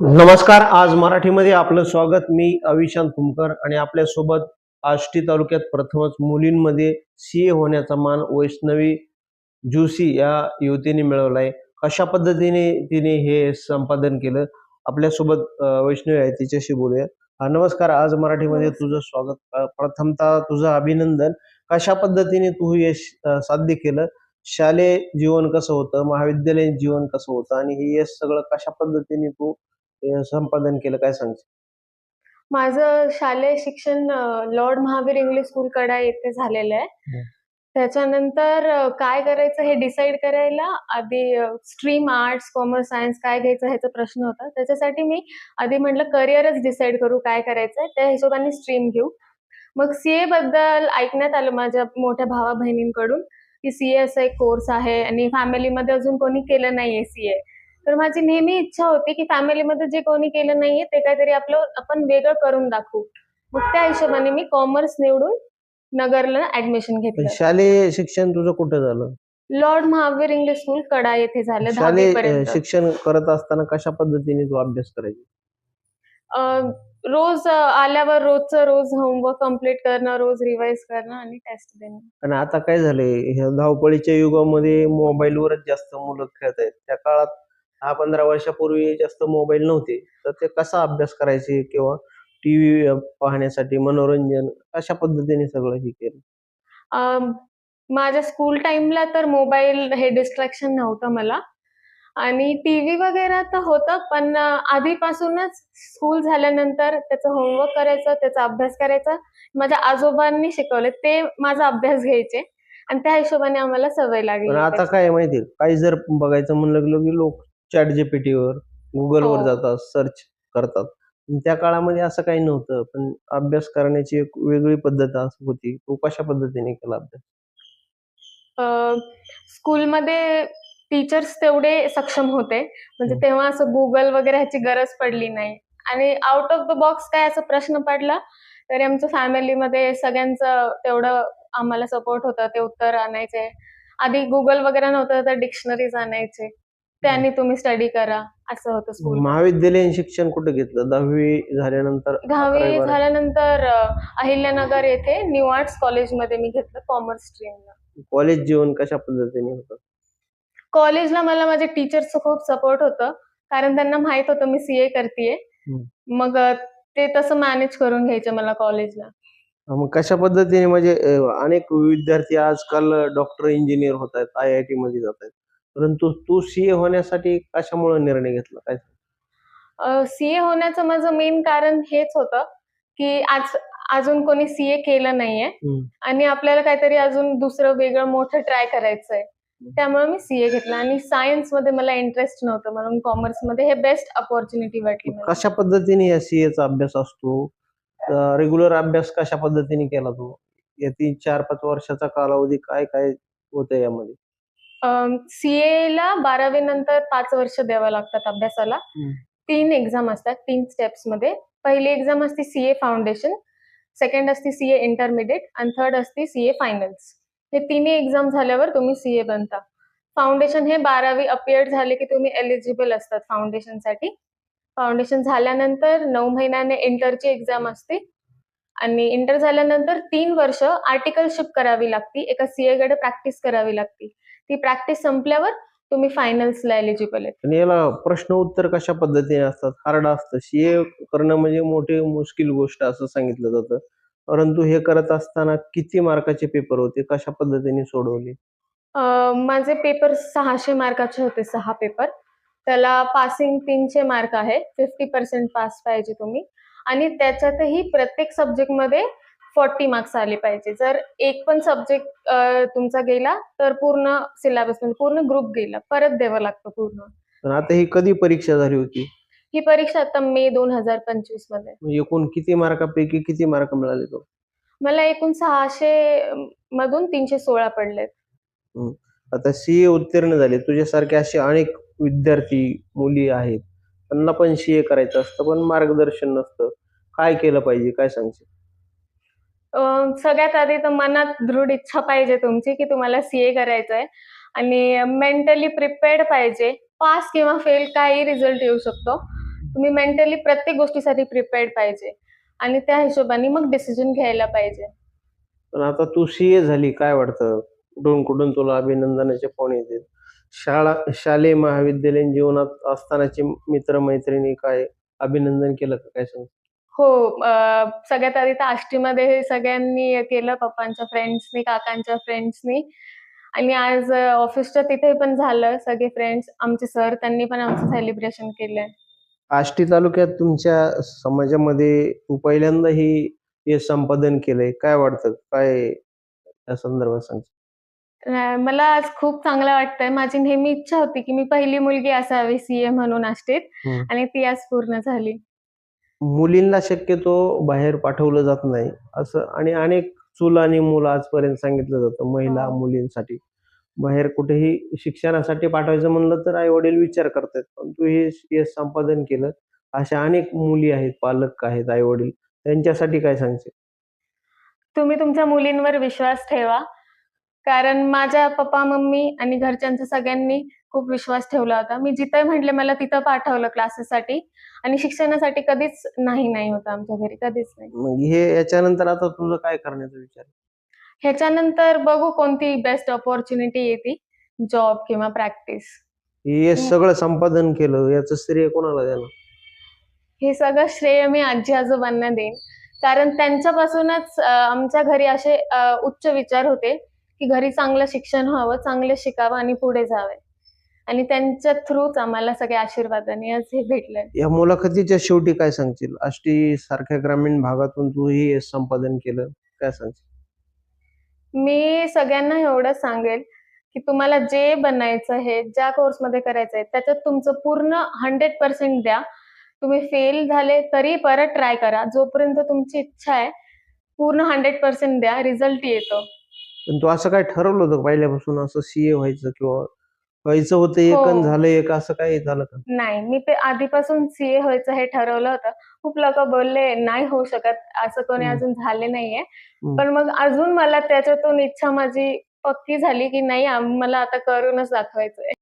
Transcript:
नमस्कार आज मराठीमध्ये आपलं स्वागत. मी अविशांत कुमकर आणि आपल्यासोबत आष्टी तालुक्यात प्रथमच मुलींमध्ये सी ए होण्याचा मान वैष्णवी जुसी या युवतीने मिळवलाय. कशा पद्धतीने तिने हे संपादन केलं? आपल्यासोबत वैष्णवी आहे तिच्याशी बोलूया अं, नमस्कार आज मराठीमध्ये तुझं स्वागत. प्रथमतः तुझं अभिनंदन. कशा पद्धतीने तू हे साध्य केलं? शालेय जीवन कसं होतं? महाविद्यालयीन जीवन कसं होतं? आणि हे सगळं कशा पद्धतीने तू संपादन केलं काय सांगशील? माझं शालेय शिक्षण Lord Mahavir English school Kada येथे झालेलं आहे. त्याच्यानंतर काय करायचं हे डिसाईड करायला आधी स्ट्रीम आर्ट्स कॉमर्स सायन्स काय घ्यायचं ह्याचा प्रश्न होता. त्याच्यासाठी मी आधी म्हटलं करिअरच डिसाईड करू काय करायचंय त्या हिशोबाने स्ट्रीम घेऊ. मग सीए बद्दल ऐकण्यात आलं माझ्या मोठ्या भावा बहिणींकडून की सीए असा एक कोर्स आहे आणि फॅमिलीमध्ये अजून कोणी केलं नाहीये सीए तर माझी नेहमी इच्छा होती की फॅमिलीमध्ये जे कोणी केलं नाहीये ते काहीतरी आपलं आपण वेगळं करून दाखवू. मग त्या हिशोबाने मी कॉमर्स निवडून नगरला ऍडमिशन घेतलं. शालेय शिक्षण तुझं कुठं झालं? Lord Mahavir English school Kada येथे झालं शालेय शिक्षण करत असताना कशा पद्धतीने तू अभ्यास करायची? रोज अ, आल्यावर रोजचं रोज होमवर्क कंप्लीट करणं रोज रिवाइज करणं आणि टेस्ट देणं. आणि आता काय झालंय? ह्या धावपळीच्या युगामध्ये मोबाईलवरच जास्त मुलं खेळत आहेत त्या काळात दहा पंधरा वर्षापूर्वी जास्त मोबाईल नव्हते. तर ते कसा अभ्यास करायचे किंवा टीव्ही पाहण्यासाठी मनोरंजन अशा पद्धतीने सगळं हे केलं? माझ्या स्कूल टाइमला तर मोबाईल हे डिस्ट्रॅक्शन नव्हतं मला. आणि टीव्ही वगैरे तर होतं पण अ, आधीपासूनच स्कूल झाल्यानंतर त्याचं होमवर्क करायचं त्याचा अभ्यास करायचा. माझ्या आजोबांनी शिकवले ते माझा अभ्यास घ्यायचे. आणि त्या हिशोबाने आम्हाला सवय लागली पण आता त्याची. काय आहे माहितीये? काही जर बघायचं म्हणलं की लोक चॅट जीपीटीवर गुगलवर हो. जातात सर्च करतात. पण त्या काळामध्ये असं काही नव्हतं पण अभ्यास करण्याची एक वेगळी पद्धत असं होती. तू कशा पद्धतीने केला अभ्यास? अ, स्कूलमध्ये टीचर्स तेवढे सक्षम होते. म्हणजे. तेव्हा असं गुगल वगैरे ह्याची गरज पडली नाही. आणि आउट ऑफ द बॉक्स काय असं प्रश्न पडला तरी आमच्या फॅमिलीमध्ये सगळ्यांचं तेवढं आम्हाला सपोर्ट होतं. ते उत्तर आणायचे. आधी गुगल वगैरे नव्हतं तर डिक्शनरीज आणायचे. त्यांनी तुम्ही स्टडी करा. असं होतं स्कूल महाविद्यालयीन शिक्षण कुठे घेतलं? दहावी झाल्यानंतर दहावी अकरावी, बारावी. झाल्यानंतर अ, अहिल्यानगर येथे न्यू आर्ट्स कॉलेजमध्ये मी घेतलं कॉमर्स स्ट्रीमला कॉलेज जीवन कशा पद्धतीने होतं? कॉलेजला मला माझ्या टीचरचं खूप सपोर्ट होतं. कारण त्यांना माहीत होतं मी सीए करतेय. हम्म. मग अ, ते तसं मॅनेज करून घ्यायचं मला कॉलेजला मग कशा पद्धतीने म्हणजे अं, अनेक विद्यार्थी आजकाल डॉक्टर इंजिनियर होत आहेत आय आय टी मध्ये जात आहेत. परंतु तू सीए होण्यासाठी कशामुळे निर्णय घेतला? काय सीए होण्याचं माझं मेन कारण हेच होतं की आज अजून कोणी सीए केलं नाहीये. आणि आपल्याला काहीतरी अजून दुसरं वेगळं मोठं ट्राय करायचंय. त्यामुळे मी सीए घेतला आणि सायन्समध्ये मला इंटरेस्ट नव्हतं म्हणून कॉमर्समध्ये हे बेस्ट अपॉर्च्युनिटी वाटली कशा पद्धतीने या सीए चा अभ्यास असतो? रेग्युलर अभ्यास कशा पद्धतीने केला तू? या तीन चार पाच वर्षाचा कालावधी काय काय होतं यामध्ये? सीए ला बारावी नंतर पाच वर्ष द्यावं लागतात अभ्यासाला. तीन एक्झाम असतात तीन स्टेप्समध्ये. पहिली एक्झाम असते सीए फाउंडेशन सेकंड असते सीए इंटरमिडिएट आणि थर्ड असते सीए फायनल्स हे तिन्ही एक्झाम झाल्यावर तुम्ही सीए बनता. फाउंडेशन हे बारावी अपियर झाले की तुम्ही एलिजिबल असतात फाउंडेशनसाठी. फाउंडेशन झाल्यानंतर नऊ महिन्याने इंटरची एक्झाम असते. आणि इंटर झाल्यानंतर तीन वर्ष आर्टिकलशिप करावी लागती एका सीए कडे प्रॅक्टिस करावी लागती. ती प्रॅक्टिस संपल्यावर तुम्ही फायनल्सला एलिजिबल आहेत. आणि याला प्रश्न उत्तर कशा पद्धतीने असतात? हार्ड असतं. सीए करणं म्हणजे मोठी मुश्किल गोष्ट असं सांगितलं जातं. परंतु हे करत असताना किती मार्काचे पेपर होते? कशा पद्धतीने सोडवले? अं, माझे पेपर सहाशे मार्काचे होते सहा पेपर त्याला पासिंग तीनशे मार्क आहे. फिफ्टी पर्सेंट पास पाहिजे तुम्ही. आणि त्याच्यातही प्रत्येक सब्जेक्टमध्ये फोर्टी मार्क्स आले पाहिजे. जर एक पण सब्जेक्ट तुमचा गेला तर पूर्ण सिलेबस म्हणजे पूर्ण ग्रुप गेला. परत द्यावं लागतं पूर्ण. पण आता ही कधी परीक्षा झाली होती? ही परीक्षा आता मे दोन हजार पंचवीसमध्ये. म्हणजे एकूण किती मार्कापैकी किती मार्क मिळाले तो? मला एकूण सहाशे मधून तीनशे सोळा पडलेत. आता सीए उत्तीर्ण झाले. तुझ्यासारखे असे अनेक विद्यार्थी मुली आहेत. त्यांना पण सीए करायचं असतं पण मार्गदर्शन नसतं. काय केलं पाहिजे? काय सांगशील? सगळ्यात आधी तर मनात दृढ इच्छा पाहिजे तुमची की तुम्हाला सीए करायचंय. आणि मेंटली प्रिपेअर्ड पाहिजे. पास किंवा फेल काही रिझल्ट येऊ शकतो. तुम्ही मेंटली प्रत्येक गोष्टीसाठी प्रिपेअर्ड पाहिजे. आणि त्या हिशोबाने मग डिसिजन घ्यायला पाहिजे. पण आता तू सीए झाली काय वाटतं? कुठून कुठून तुला अभिनंदनाचे फोन येतील? शाळा शालेय महाविद्यालयीन जीवनात असतानाचे मित्र मैत्रिणी काय अभिनंदन केलं का? काय सांग हो सगळ्यात आधी तर आष्टीमध्ये हे सगळ्यांनी केलं पप्पांच्या फ्रेंड्सनी काकांच्या फ्रेंड्सनी आणि आज ऑफिसच्या तिथे पण झालं सगळे फ्रेंड्स आमचे सर त्यांनी पण आमचं सेलिब्रेशन केलंय. आष्टी तालुक्यात तुमच्या समाजामध्ये तू पहिल्यांदा ही हे संपादन केलंय. काय वाटतं? काय या संदर्भात सांग अं, मला आज खूप चांगलं वाटतंय. माझी नेहमी इच्छा होती की मी पहिली मुलगी असावी सीए म्हणून आष्टीत. हम्म. आणि ती आज पूर्ण झाली. मुलींना शक्यतो बाहेर पाठवलं जात नाही. असं आणि अनेक चूल आणि मूल आजपर्यंत सांगितलं जातं महिला हो. मुलींसाठी. बाहेर कुठेही शिक्षणासाठी पाठवायचं म्हणलं तर आई वडील विचार करतात पण तू हे हे संपादन केलं अशा अनेक मुली आहेत पालक आहेत आई वडील त्यांच्यासाठी काय सांगशील? तुम्ही तुमच्या मुलींवर विश्वास ठेवा. कारण माझ्या पप्पा मम्मी आणि घरच्यांचा सगळ्यांनी खूप विश्वास ठेवला होता. मी जिथे म्हटले मला तिथं पाठवलं क्लासेससाठी आणि शिक्षणासाठी कधीच नाही नाही होतं आमच्या घरी कधीच नाही. मग हे याच्यानंतर आता तुझं काय करण्याचा विचार? ह्याच्यानंतर बघू कोणती बेस्ट ऑपॉर्च्युनिटी येते जॉब किंवा प्रॅक्टिस हे सगळं संपादन केलं याचं श्रेय कोणाला देणार हे सगळं श्रेय मी आजी आजोबांना देईन. कारण त्यांच्यापासूनच अं, आमच्या घरी असे अं, उच्च विचार होते. की घरी चांगलं शिक्षण व्हावं चांगलं शिकावं आणि पुढे जावे. आणि त्यांच्या थ्रूच आम्हाला सगळ्या आशीर्वादाने आज हे भेटलंय. या मुलाखतीच्या शेवटी काय सांगशील? आष्टी सारख्या ग्रामीण भागातून तू हे संपादन केलं काय सांगशील? मी सगळ्यांना एवढंच सांगेल की तुम्हाला जे बनायचं आहे ज्या कोर्समध्ये करायचं आहे त्याच्यात तुमचं पूर्ण हंड्रेड पर्सेंट द्या. तुम्ही फेल झाले तरी परत ट्राय करा. जोपर्यंत तुमची इच्छा आहे पूर्ण हंड्रेड पर्सेंट द्या रिझल्ट येतो. पण तू असं काय ठरवलं होतं का पहिल्यापासून असं सीए व्हायचं किंवा व्हायचं होतं एक हो. आणि झालं एक असं काही झालं का नाही मी ते आधीपासून सीए व्हायचं हे ठरवलं होतं खूप लोक बोलले नाही होऊ शकत असं कोणी हम्म. अजून झाले नाहीये हम्म. पण मग अजून मला त्याच्यातून इच्छा माझी पक्की झाली की नाही आम- मला आता करूनच दाखवायचंय